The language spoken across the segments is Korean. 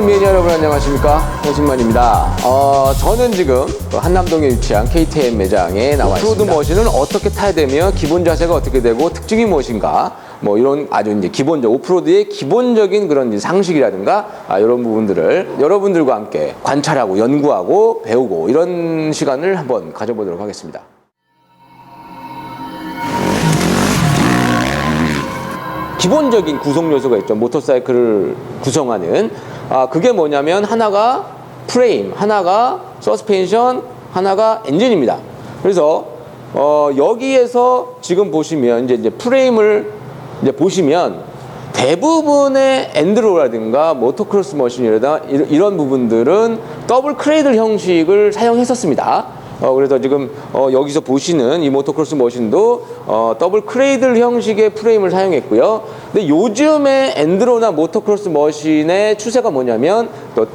모터사이클 매니아 여러분 안녕하십니까 홍승만입니다 어, 저는 지금 그 한남동에 위치한 KTM 매장에 나와 있습니다 오프로드 머신은 어떻게 타야 되며 기본 자세가 어떻게 되고 특징이 무엇인가 뭐 이런 아주 이제 기본적 오프로드의 기본적인 그런 상식이라든가 아, 이런 부분들을 여러분들과 함께 관찰하고 연구하고 배우고 이런 시간을 한번 가져보도록 하겠습니다. 기본적인 구성 요소가 있죠. 모터사이클을 구성하는. 아, 그게 뭐냐면 하나가 프레임, 하나가 서스펜션, 하나가 엔진입니다. 그래서 어, 여기에서 지금 보시면 이제, 이제 프레임을 이제 보시면 대부분의 엔드로라든가 모토크로스 머신이라든가 이런 부분들은 더블 크레이들 형식을 사용했었습니다. 어, 그래서 지금 어, 여기서 보시는 이 모토크로스 머신도 어, 더블 크레이들 형식의 프레임을 사용했고요. 근데 요즘의 엔드로나 모토크로스 머신의 추세가 뭐냐면 또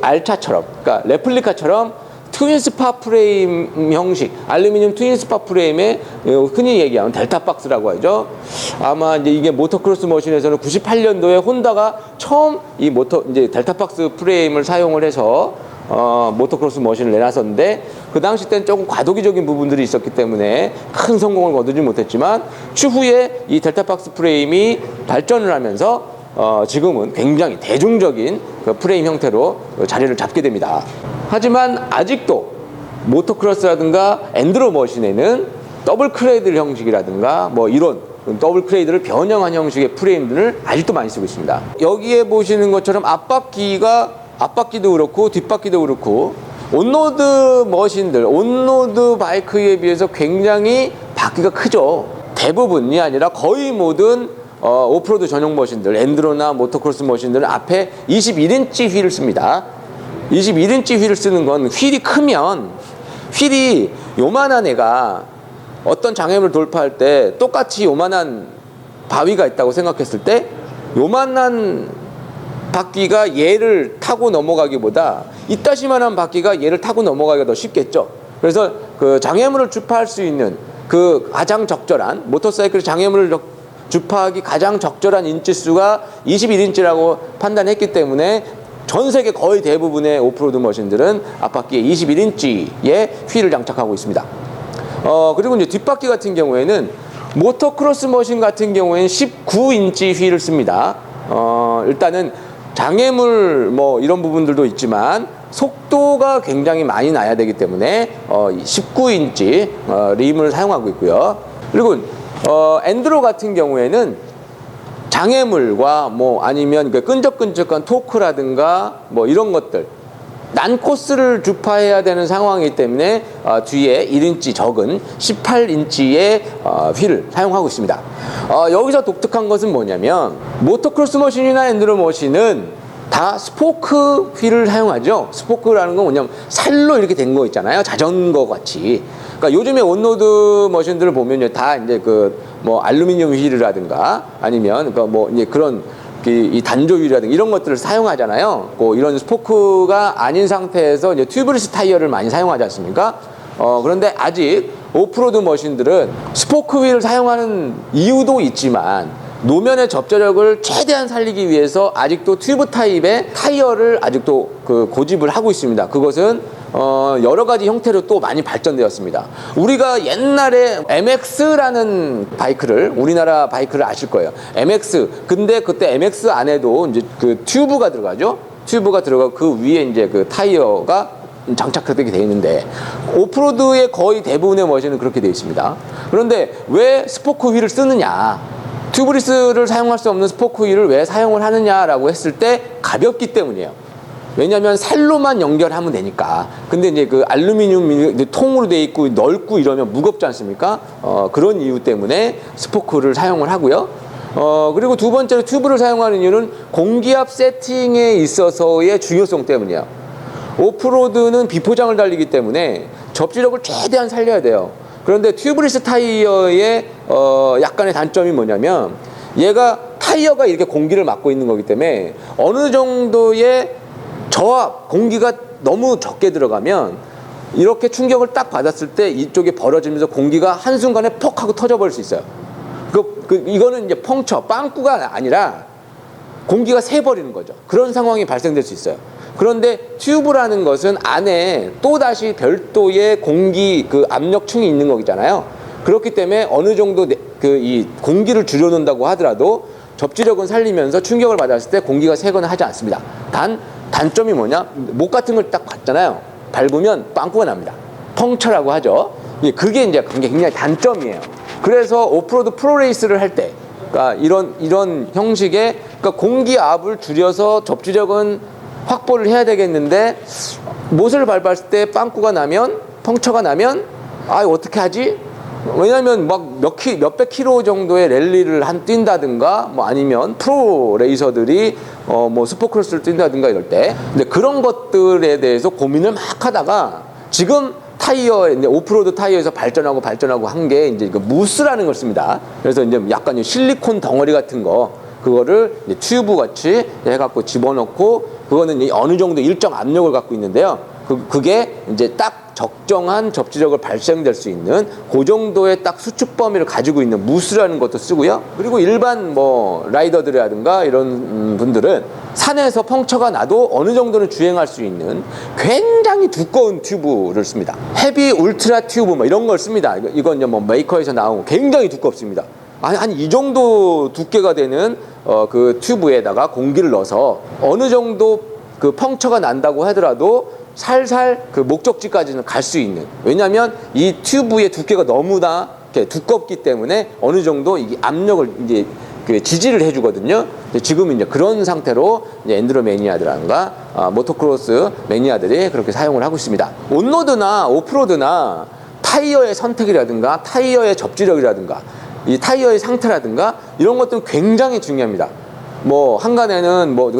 알차처럼, 그러니까 레플리카처럼 트윈 스파 프레임 형식, 알루미늄 트윈 스파 프레임에 어, 흔히 얘기하는 델타 박스라고 하죠. 아마 이제 이게 모터크로스 머신에서는 98년도에 혼다가 처음 이 모터 이제 델타 박스 프레임을 사용을 해서 어, 모터크로스 머신을 내놨었는데 그 당시 때는 조금 과도기적인 부분들이 있었기 때문에 큰 성공을 거두지 못했지만 추후에 이 델타 박스 프레임이 발전을 하면서 어, 지금은 굉장히 대중적인 그 프레임 형태로 자리를 잡게 됩니다. 하지만 아직도 모토크로스라든가 엔드로 머신에는 더블 크레이드 형식이라든가 뭐 이런 더블 크레이드를 변형한 형식의 프레임들을 아직도 많이 쓰고 있습니다. 여기에 보시는 것처럼 앞바퀴가 앞바퀴도 그렇고 뒷바퀴도 그렇고 온로드 머신들, 온로드 바이크에 비해서 굉장히 바퀴가 크죠. 대부분이 아니라 거의 모든 어, 오프로드 전용 머신들, 엔드로나 모토크로스 머신들은 앞에 21인치 휠을 씁니다. 21인치 휠을 쓰는 건 휠이 크면 휠이 요만한 애가 어떤 장애물을 돌파할 때 똑같이 요만한 바위가 있다고 생각했을 때 요만한 바퀴가 얘를 타고 넘어가기보다 이따시만한 바퀴가 얘를 타고 넘어가기가 더 쉽겠죠. 그래서 그 장애물을 주파할 수 있는 그 가장 적절한 모터사이클 장애물을 적- 주파하기 가장 적절한 인치수가 21인치라고 판단했기 때문에 전 세계 거의 대부분의 오프로드 머신들은 앞바퀴에 21인치의 휠을 장착하고 있습니다. 어, 그리고 이제 뒷바퀴 같은 경우에는 모터크로스 머신 같은 경우에는 19인치 휠을 씁니다. 어, 일단은 장애물 뭐 이런 부분들도 있지만 속도가 굉장히 많이 나야 되기 때문에 어, 19인치 어, 림을 사용하고 있고요. 그리고 어, 엔드로 같은 경우에는 장애물과 뭐 아니면 그 끈적끈적한 토크라든가 뭐 이런 것들 난 코스를 주파해야 되는 상황이기 때문에 어, 뒤에 1인치 적은 18인치의 어, 휠을 사용하고 있습니다. 어, 여기서 독특한 것은 뭐냐면 모터크로스 머신이나 엔드로 머신은 다 스포크 휠을 사용하죠. 스포크라는 건 뭐냐면 살로 이렇게 된 거 있잖아요. 자전거 같이. 그러니까 요즘에 온로드 머신들을 보면요, 다 이제 그 뭐 알루미늄 휠이라든가 아니면 그러니까 뭐 이제 그런 이, 이 단조율이라든가 이런 것들을 사용하잖아요. 뭐 이런 스포크가 아닌 상태에서 이제 튜브리스 타이어를 많이 사용하지 않습니까? 어, 그런데 아직 오프로드 머신들은 스포크 휠을 사용하는 이유도 있지만 노면의 접저력을 최대한 살리기 위해서 아직도 튜브 타입의 타이어를 아직도 그 고집을 하고 있습니다. 그것은 어, 여러 가지 형태로 또 많이 발전되었습니다. 우리가 옛날에 MX라는 바이크를 우리나라 바이크를 아실 거예요. MX. 근데 그때 MX 안에도 이제 그 튜브가 들어가죠. 튜브가 들어가고 그 위에 이제 그 타이어가 장착되게 되어 있는데 오프로드의 거의 대부분의 머신은 그렇게 되어 있습니다. 그런데 왜 스포크 휠을 쓰느냐? 튜브리스를 사용할 수 없는 스포크 휠을 왜 사용을 하느냐라고 했을 때 가볍기 때문이에요. 왜냐하면 살로만 연결하면 되니까. 근데 이제 그 알루미늄 통으로 돼 있고 넓고 이러면 무겁지 않습니까? 어, 그런 이유 때문에 스포크를 사용을 하고요. 어, 그리고 두 번째로 튜브를 사용하는 이유는 공기압 세팅에 있어서의 중요성 때문이에요. 오프로드는 비포장을 달리기 때문에 접지력을 최대한 살려야 돼요. 그런데 튜브리스 타이어의 어, 약간의 단점이 뭐냐면 얘가 타이어가 이렇게 공기를 막고 있는 거기 때문에 어느 정도의 저압, 공기가 너무 적게 들어가면 이렇게 충격을 딱 받았을 때 이쪽에 벌어지면서 공기가 한순간에 퍽 하고 터져버릴 수 있어요. 그, 그, 이거는 이제 펑처, 빵꾸가 아니라 공기가 새버리는 거죠. 그런 상황이 발생될 수 있어요. 그런데 튜브라는 것은 안에 또 다시 별도의 공기 그 압력층이 있는 거잖아요. 그렇기 때문에 어느 정도 그 이 공기를 줄여놓는다고 하더라도 접지력은 살리면서 충격을 받았을 때 공기가 새거나 하지 않습니다. 단 단점이 뭐냐? 목 같은 걸 딱 봤잖아요. 밟으면 빵꾸가 납니다. 펑처라고 하죠. 예, 그게 이제 굉장히 단점이에요. 그래서 오프로드 프로레이스를 할 때, 그러니까 이런 이런 형식의 그러니까 공기 압을 줄여서 접지력은 확보를 해야 되겠는데 못을 밟았을 때 빵꾸가 나면 펑처가 나면 아 어떻게 하지? 왜냐하면 막 몇 키, 몇백 킬로 정도의 랠리를 한 뛴다든가 뭐 아니면 프로 레이서들이 어뭐 슈퍼크로스를 뛴다든가 이럴 때 근데 그런 것들에 대해서 고민을 막 하다가 지금 타이어 이제 오프로드 타이어에서 발전하고 발전하고 한 게 이제 그 무스라는 걸 씁니다. 그래서 이제 약간 이 실리콘 덩어리 같은 거 그거를 이제 튜브 같이 해갖고 집어넣고 그거는 이 어느 정도 일정 압력을 갖고 있는데요. 그, 그게 이제 딱 적정한 접지력을 발생될 수 있는 그 정도의 딱 수축 범위를 가지고 있는 무스라는 것도 쓰고요. 그리고 일반 뭐 라이더들이라든가 이런 음, 분들은 산에서 펑처가 나도 어느 정도는 주행할 수 있는 굉장히 두꺼운 튜브를 씁니다. 헤비 울트라 튜브 뭐 이런 걸 씁니다. 이건 뭐 메이커에서 나온 거 굉장히 두껍습니다. 한이 정도 두께가 되는 어, 그 튜브에다가 공기를 넣어서 어느 정도 그 펑처가 난다고 하더라도 살살 그 목적지까지는 갈 수 있는 왜냐하면 이 튜브의 두께가 너무나 이렇게 두껍기 때문에 어느 정도 이게 압력을 이제 그 지지를 해주거든요. 근데 지금 이제 그런 상태로 이제 엔드로 매니아들과 아, 모토크로스 매니아들이 그렇게 사용을 하고 있습니다. 온로드나 오프로드나 타이어의 선택이라든가 타이어의 접지력이라든가 이 타이어의 상태라든가 이런 것들은 굉장히 중요합니다. 뭐 한간에는 뭐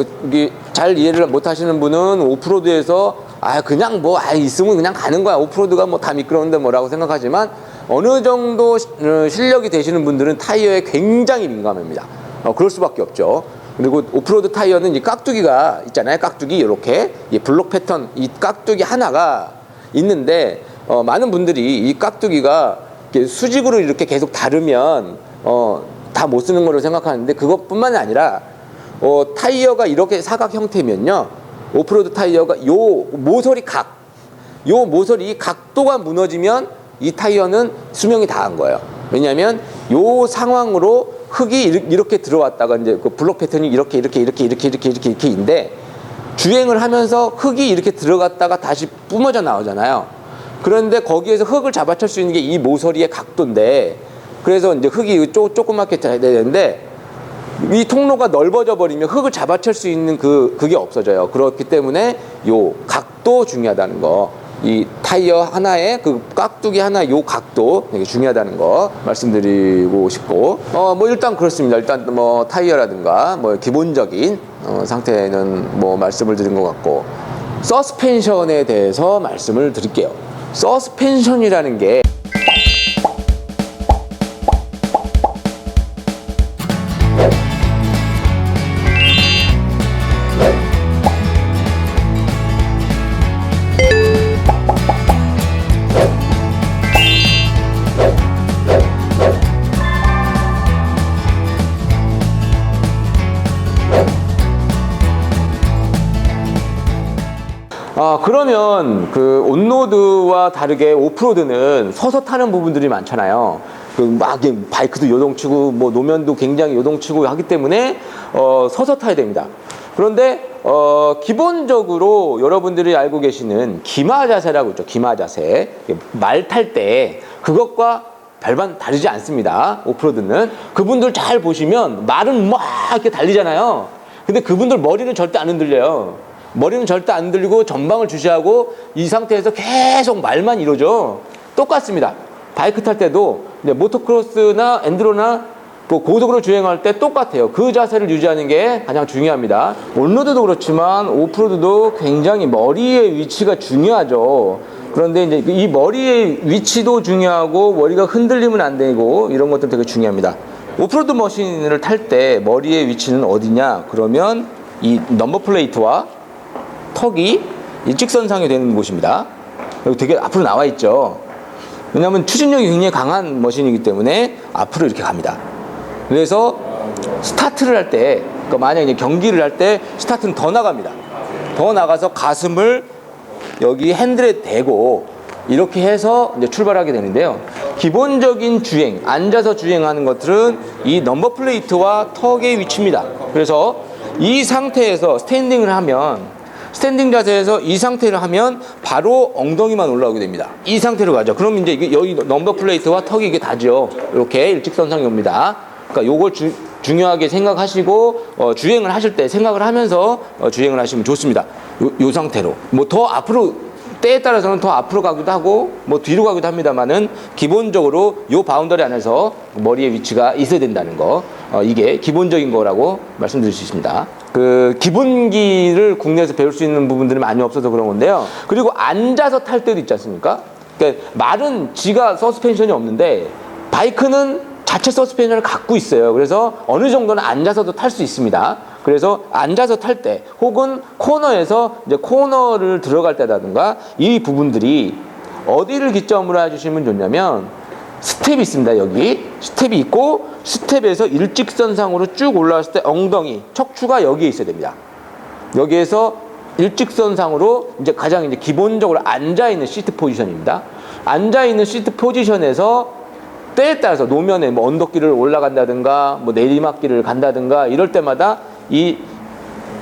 잘 이해를 못 하시는 분은 오프로드에서 아 그냥 뭐 아 있으면 그냥 가는 거야 오프로드가 뭐 다 미끄러운데 뭐라고 생각하지만 어느 정도 시- 어, 실력이 되시는 분들은 타이어에 굉장히 민감합니다. 어, 그럴 수밖에 없죠. 그리고 오프로드 타이어는 이 깍두기가 있잖아요. 깍두기 이렇게 이 블록 패턴 이 깍두기 하나가 있는데 어, 많은 분들이 이 깍두기가 이렇게 수직으로 이렇게 계속 다르면 어, 다 못 쓰는 거로 생각하는데 그것뿐만이 아니라 어, 타이어가 이렇게 사각 형태면요 오프로드 타이어가 요 모서리 각, 요 모서리 각도가 무너지면 이 타이어는 수명이 다한 거예요. 왜냐하면 요 상황으로 흙이 이렇게 들어왔다가 이제 그 블록 패턴이 이렇게 이렇게 이렇게 이렇게 이렇게 이렇게 이렇게인데 주행을 하면서 흙이 이렇게 들어갔다가 다시 뿜어져 나오잖아요. 그런데 거기에서 흙을 잡아챌 수 있는 게 이 모서리의 각도인데 그래서 이제 흙이 쪼, 조그맣게 되는데 이 통로가 넓어져 버리면 흙을 잡아챌 수 있는 그 그게 없어져요. 그렇기 때문에 요 각도 중요하다는 거. 이 타이어 하나에 그 깍두기 하나 요 각도 되게 중요하다는 거 말씀드리고 싶고 어 뭐 일단 그렇습니다. 일단 뭐 타이어라든가 뭐 기본적인 어, 상태는 뭐 말씀을 드린 것 같고 서스펜션에 대해서 말씀을 드릴게요. 서스펜션이라는 게 아 그러면 그 온로드와 다르게 오프로드는 서서 타는 부분들이 많잖아요. 그막 바이크도 요동치고 뭐 노면도 굉장히 요동치고 하기 때문에 어 서서 타야 됩니다. 그런데 어 기본적으로 여러분들이 알고 계시는 기마 자세라고 있죠. 기마 자세 말 탈 때 그것과 별반 다르지 않습니다. 오프로드는 그분들 잘 보시면 말은 막 이렇게 달리잖아요. 근데 그분들 머리는 절대 안 흔들려요. 머리는 절대 안 들리고 전방을 주시하고 이 상태에서 계속 말만 이루죠. 똑같습니다. 바이크 탈 때도 모토크로스나 엔드로나 그 고속으로 주행할 때 똑같아요. 그 자세를 유지하는 게 가장 중요합니다. 온로드도 그렇지만 오프로드도 굉장히 머리의 위치가 중요하죠. 그런데 이제 이 머리의 위치도 중요하고 머리가 흔들리면 안 되고 이런 것도 되게 중요합니다. 오프로드 머신을 탈 때 머리의 위치는 어디냐? 그러면 이 넘버 플레이트와 턱이 일직선상이 되는 곳입니다. 여기 되게 앞으로 나와 있죠. 왜냐하면 추진력이 굉장히 강한 머신이기 때문에 앞으로 이렇게 갑니다. 그래서 스타트를 할 때 그러니까 만약에 이제 경기를 할 때 스타트는 더 나갑니다. 더 나가서 가슴을 여기 핸들에 대고 이렇게 해서 이제 출발하게 되는데요. 기본적인 주행, 앉아서 주행하는 것들은 이 넘버 플레이트와 턱의 위치입니다. 그래서 이 상태에서 스탠딩을 하면 스탠딩 자세에서 이 상태를 하면 바로 엉덩이만 올라오게 됩니다. 이 상태로 가죠. 그럼 이제 여기 넘버 플레이트와 턱이 이게 다죠. 이렇게 일직선상이 옵니다. 그러니까 요걸 주, 중요하게 생각하시고 어, 주행을 하실 때 생각을 하면서 어, 주행을 하시면 좋습니다. 요, 요 상태로 뭐 더 앞으로 때에 따라서는 더 앞으로 가기도 하고 뭐 뒤로 가기도 합니다만은 기본적으로 요 바운더리 안에서 머리의 위치가 있어야 된다는 거 어, 이게 기본적인 거라고 말씀드릴 수 있습니다. 그 기본기를 국내에서 배울 수 있는 부분들이 많이 없어서 그런 건데요. 그리고 앉아서 탈 때도 있지 않습니까? 그러니까 말은 지가 서스펜션이 없는데 바이크는 자체 서스펜션을 갖고 있어요. 그래서 어느 정도는 앉아서도 탈 수 있습니다. 그래서 앉아서 탈 때 혹은 코너에서 이제 코너를 들어갈 때라든가 이 부분들이 어디를 기점으로 해주시면 좋냐면 스텝이 있습니다. 여기 스텝이 있고 스텝에서 일직선상으로 쭉 올라왔을 때 엉덩이 척추가 여기에 있어야 됩니다. 여기에서 일직선상으로 이제 가장 이제 기본적으로 앉아 있는 시트 포지션입니다. 앉아 있는 시트 포지션에서 때에 따라서 노면에 뭐 언덕길을 올라간다든가 뭐 내리막길을 간다든가 이럴 때마다 이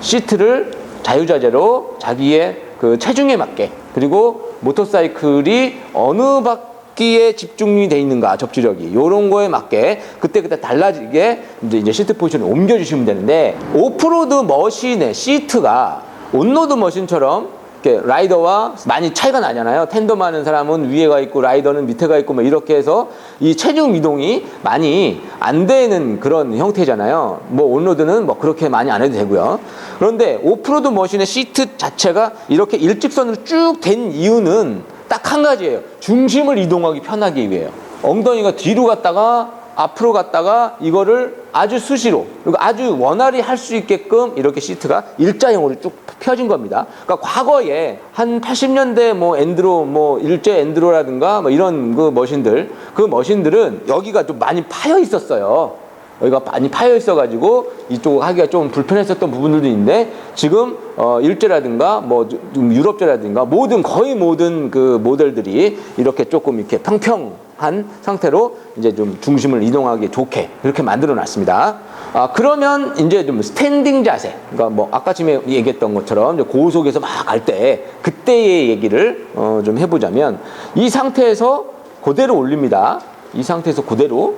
시트를 자유자재로 자기의 그 체중에 맞게 그리고 모터사이클이 어느 바퀴에 집중이 돼 있는가 접지력이. 이런 거에 맞게 그때그때 달라지게 이제 이제 시트 포지션을 옮겨주시면 되는데 오프로드 머신의 시트가 온로드 머신처럼 라이더와 많이 차이가 나잖아요. 텐더 많은 사람은 위에 가 있고 라이더는 밑에 가 있고 뭐 이렇게 해서 이 체중 이동이 많이 안 되는 그런 형태잖아요. 뭐 온로드는 뭐 그렇게 많이 안 해도 되고요. 그런데 오프로드 머신의 시트 자체가 이렇게 일직선으로 쭉 된 이유는 딱 한 가지예요. 중심을 이동하기 편하기 위해요. 엉덩이가 뒤로 갔다가 앞으로 갔다가 이거를 아주 수시로 그리고 아주 원활히 할 수 있게끔 이렇게 시트가 일자형으로 쭉 펴진 겁니다. 그러니까 과거에 한 80년대 뭐 엔드로 뭐 일제 엔드로라든가 뭐 이런 그 머신들 그 머신들은 여기가 좀 많이 파여 있었어요. 여기가 많이 파여 있어가지고 이쪽 하기가 좀 불편했었던 부분들도 있는데 지금 어 일제라든가 뭐좀 유럽제라든가 모든 거의 모든 그 모델들이 이렇게 조금 이렇게 평평 한 상태로 이제 좀 중심을 이동하기 좋게 이렇게 만들어 놨습니다. 아 그러면 이제 좀 스탠딩 자세, 그러니까 뭐 아까 전에 얘기했던 것처럼 고속에서 막 갈 때 그때의 얘기를 어 좀 해보자면 이 상태에서 그대로 올립니다. 이 상태에서 그대로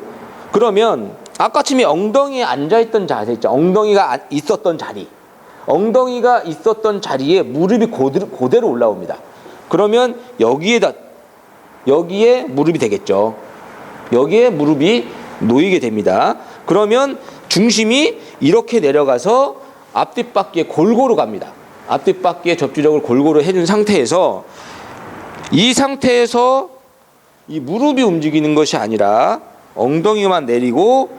그러면 아까쯤에 엉덩이에 앉아있던 자세 있죠. 엉덩이가 아- 있었던 자리. 엉덩이가 있었던 자리에 무릎이 그대로 올라옵니다. 그러면 여기에다, 여기에 무릎이 되겠죠. 여기에 무릎이 놓이게 됩니다. 그러면 중심이 이렇게 내려가서 앞뒷바퀴에 골고루 갑니다. 앞뒷바퀴에 접지력을 골고루 해준 상태에서 이 상태에서 이 무릎이 움직이는 것이 아니라 엉덩이만 내리고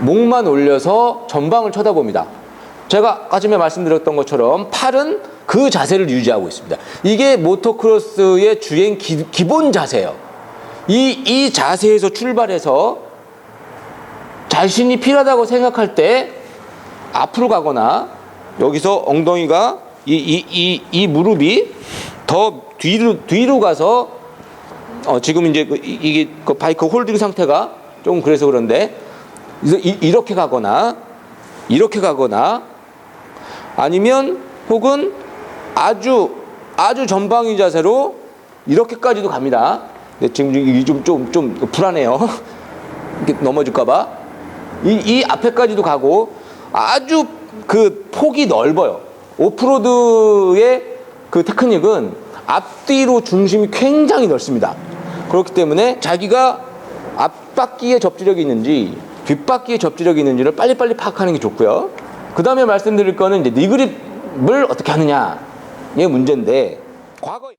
목만 올려서 전방을 쳐다봅니다. 제가 아까 전에 말씀드렸던 것처럼 팔은 그 자세를 유지하고 있습니다. 이게 모토크로스의 주행 기, 기본 자세예요. 이, 이 자세에서 출발해서 자신이 필요하다고 생각할 때 앞으로 가거나 여기서 엉덩이가 이, 이, 이, 이 무릎이 더 뒤로, 뒤로 가서 어, 지금 이제 그, 이- 이게 그 바이크 홀딩 상태가 좀 그래서 그런데 이, 이렇게 가거나 이렇게 가거나 아니면 혹은 아주 아주 전방위 자세로 이렇게까지도 갑니다. 근데 지금 이게 좀 좀 좀 불안해요. 이렇게 넘어질까봐 이, 이 앞에까지도 가고 아주 그 폭이 넓어요. 오프로드의 그 테크닉은 앞뒤로 중심이 굉장히 넓습니다. 그렇기 때문에 자기가 앞바퀴에 접지력이 있는지 뒷바퀴에 접지력이 있는지를 빨리빨리 파악하는 게 좋고요. 그 다음에 말씀드릴 거는 이제 니그립을 어떻게 하느냐 이게 문제인데 과거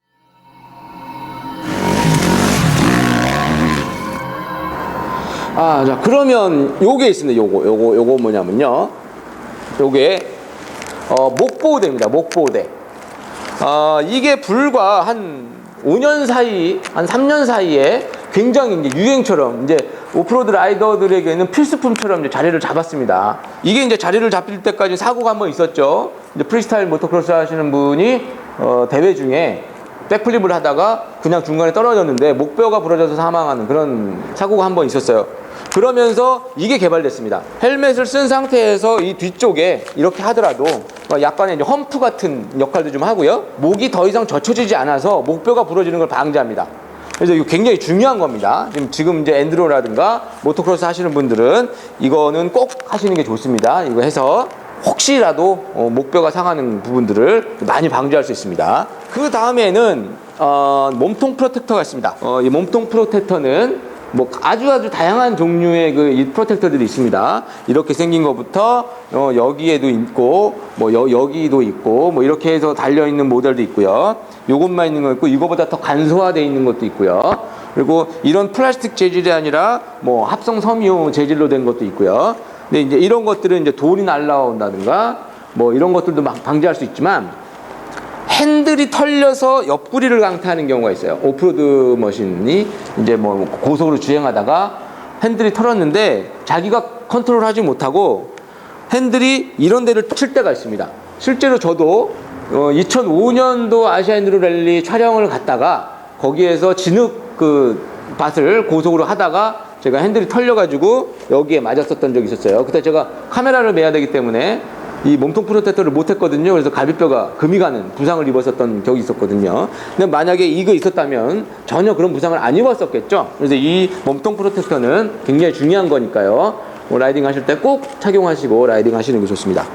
아, 자, 그러면 요게 있습니다. 요거, 요거, 요거 뭐냐면요. 요게, 어, 목보호대입니다. 목보호대. 아, 이게 불과 한 5년 사이, 한 3년 사이에 굉장히 이제 유행처럼 이제 오프로드 라이더들에게는 필수품처럼 자리를 잡았습니다. 이게 이제 자리를 잡힐 때까지 사고가 한번 있었죠. 이제 프리스타일 모토크로스 하시는 분이 어, 대회 중에 백플립을 하다가 그냥 중간에 떨어졌는데 목뼈가 부러져서 사망하는 그런 사고가 한 번 있었어요. 그러면서 이게 개발됐습니다. 헬멧을 쓴 상태에서 이 뒤쪽에 이렇게 하더라도 약간의 이제 험프 같은 역할도 좀 하고요. 목이 더 이상 젖혀지지 않아서 목뼈가 부러지는 걸 방지합니다. 그래서 이거 굉장히 중요한 겁니다. 지금, 지금 이제 엔드로라든가 모토크로스 하시는 분들은 이거는 꼭 하시는 게 좋습니다. 이거 해서 혹시라도 어, 목뼈가 상하는 부분들을 많이 방지할 수 있습니다. 그 다음에는 어, 몸통 프로텍터가 있습니다. 어, 이 몸통 프로텍터는 뭐 아주 아주 다양한 종류의 그이 프로텍터들이 있습니다. 이렇게 생긴 것부터 어, 여기에도 있고 뭐 여, 여기도 있고 뭐 이렇게 해서 달려 있는 모델도 있고요. 요것만 있는 거 있고 이거보다 더 간소화되어 있는 것도 있고요. 그리고 이런 플라스틱 재질이 아니라 뭐 합성 섬유 재질로 된 것도 있고요. 근데 이제 이런 것들은 이제 돌이 날라온다든가 뭐 이런 것들도 막 방지할 수 있지만 핸들이 털려서 옆구리를 강타하는 경우가 있어요. 오프로드 머신이 이제 뭐 고속으로 주행하다가 핸들이 털었는데 자기가 컨트롤하지 못하고 핸들이 이런 데를 칠 때가 있습니다. 실제로 저도 어, 2005년도 아시아 인드로 랠리 촬영을 갔다가 거기에서 진흙 그 밭을 고속으로 하다가 제가 핸들이 털려가지고 여기에 맞았었던 적이 있었어요. 그때 제가 카메라를 매야 되기 때문에 이 몸통 프로텍터를 못했거든요. 그래서 갈비뼈가 금이 가는 부상을 입었었던 적이 있었거든요. 근데 만약에 이거 있었다면 전혀 그런 부상을 안 입었었겠죠. 그래서 이 몸통 프로텍터는 굉장히 중요한 거니까요. 뭐 라이딩 하실 때 꼭 착용하시고 라이딩 하시는 게 좋습니다.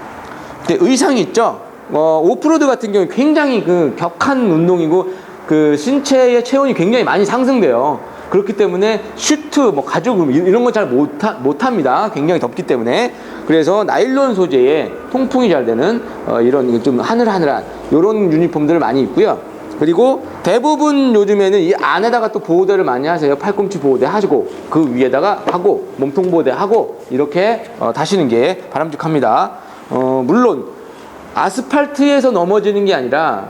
근데 의상이 있죠. 어, 오프로드 같은 경우 굉장히 그 격한 운동이고 그 신체의 체온이 굉장히 많이 상승돼요. 그렇기 때문에 슈트, 뭐 가죽 이런 거잘 못합니다. 굉장히 덥기 때문에 그래서 나일론 소재의 통풍이 잘 되는 어, 이런 좀 하늘하늘한 이런 유니폼들을 많이 입고요. 그리고 대부분 요즘에는 이 안에다가 또 보호대를 많이 하세요. 팔꿈치 보호대 하시고 그 위에다가 하고 몸통 보호대 하고 이렇게 어, 다시는 게 바람직합니다. 어, 물론 아스팔트에서 넘어지는 게 아니라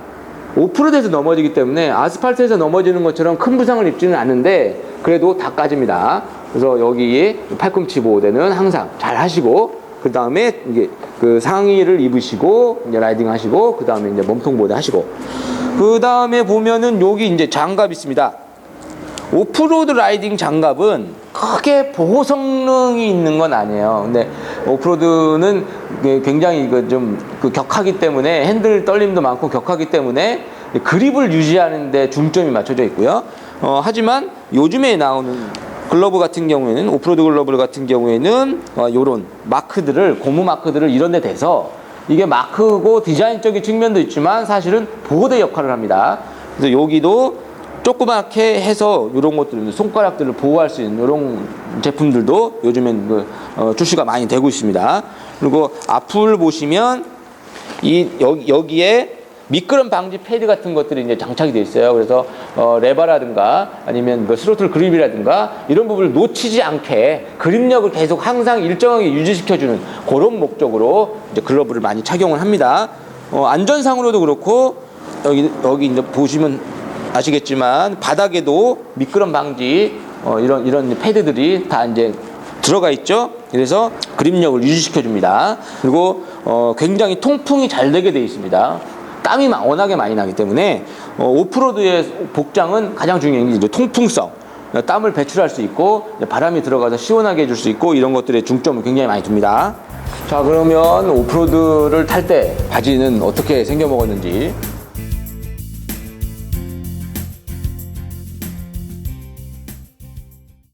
오프로드에서 넘어지기 때문에 아스팔트에서 넘어지는 것처럼 큰 부상을 입지는 않는데 그래도 다 까집니다. 그래서 여기 팔꿈치 보호대는 항상 잘 하시고 그 다음에 이게 그 상의를 입으시고 이제 라이딩 하시고 그 다음에 이제 몸통 보호대 하시고 그 다음에 보면은 여기 이제 장갑 있습니다. 오프로드 라이딩 장갑은 크게 보호 성능이 있는 건 아니에요. 근데 오프로드는 그 굉장히 그좀그 격하기 때문에 핸들 떨림도 많고 격하기 때문에 그립을 유지하는데 중점이 맞춰져 있고요. 어, 하지만 요즘에 나오는 글러브 같은 경우에는 오프로드 글러브 같은 경우에는 어, 요런 마크들을 고무 마크들을 이런 데 대서 이게 마크고 디자인적인 측면도 있지만 사실은 보호대 역할을 합니다. 그래서 여기도 조그맣게 해서 이런 것들 손가락들을 보호할 수 있는 이런 제품들도 요즘엔 그, 어, 출시가 많이 되고 있습니다. 그리고 앞을 보시면 이 여기, 여기에 미끄럼 방지 패드 같은 것들이 이제 장착이 되어 있어요. 그래서 어, 레바라든가 아니면 뭐 스로틀 그립이라든가 이런 부분을 놓치지 않게 그립력을 계속 항상 일정하게 유지시켜주는 그런 목적으로 이제 글러브를 많이 착용을 합니다. 어, 안전상으로도 그렇고 여기 여기 이제 보시면 아시겠지만 바닥에도 미끄럼 방지 어, 이런 이런 패드들이 다 이제 들어가 있죠. 그래서 그립력을 유지시켜 줍니다. 그리고 어, 굉장히 통풍이 잘 되게 되어 있습니다. 땀이 마- 워낙에 많이 나기 때문에 어, 오프로드의 복장은 가장 중요한 게 이제 통풍성. 땀을 배출할 수 있고 바람이 들어가서 시원하게 해줄 수 있고 이런 것들에 중점을 굉장히 많이 둡니다. 자 그러면 오프로드를 탈 때 바지는 어떻게 생겨 먹었는지